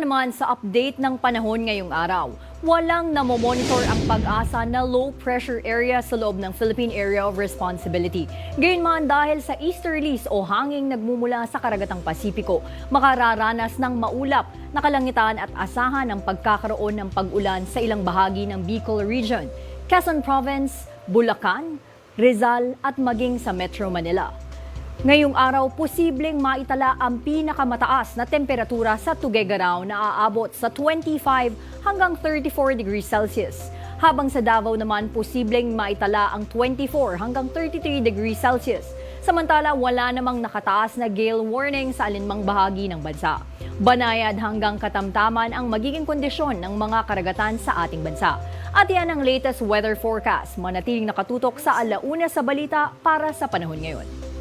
naman sa update ng panahon ngayong araw. Walang namomonitor ang pag-asa na low pressure area sa loob ng Philippine Area of Responsibility. Gayunman dahil sa easterlies o hanging nagmumula sa karagatang Pasipiko, makararanas ng maulap na kalangitan at asahan ang pagkakaroon ng pag-ulan sa ilang bahagi ng Bicol Region, Quezon Province, Bulacan, Rizal at maging sa Metro Manila. Ngayong araw, posibleng maitala ang pinakamataas na temperatura sa Tuguegarao na aabot sa 25 hanggang 34 degrees Celsius. Habang sa Davao naman, posibleng maitala ang 24 hanggang 33 degrees Celsius. Samantala, wala namang nakataas na gale warning sa alinmang bahagi ng bansa. Banayad hanggang katamtaman ang magiging kondisyon ng mga karagatan sa ating bansa. At yan ang latest weather forecast. Manatiling nakatutok sa alauna sa balita para sa panahon ngayon.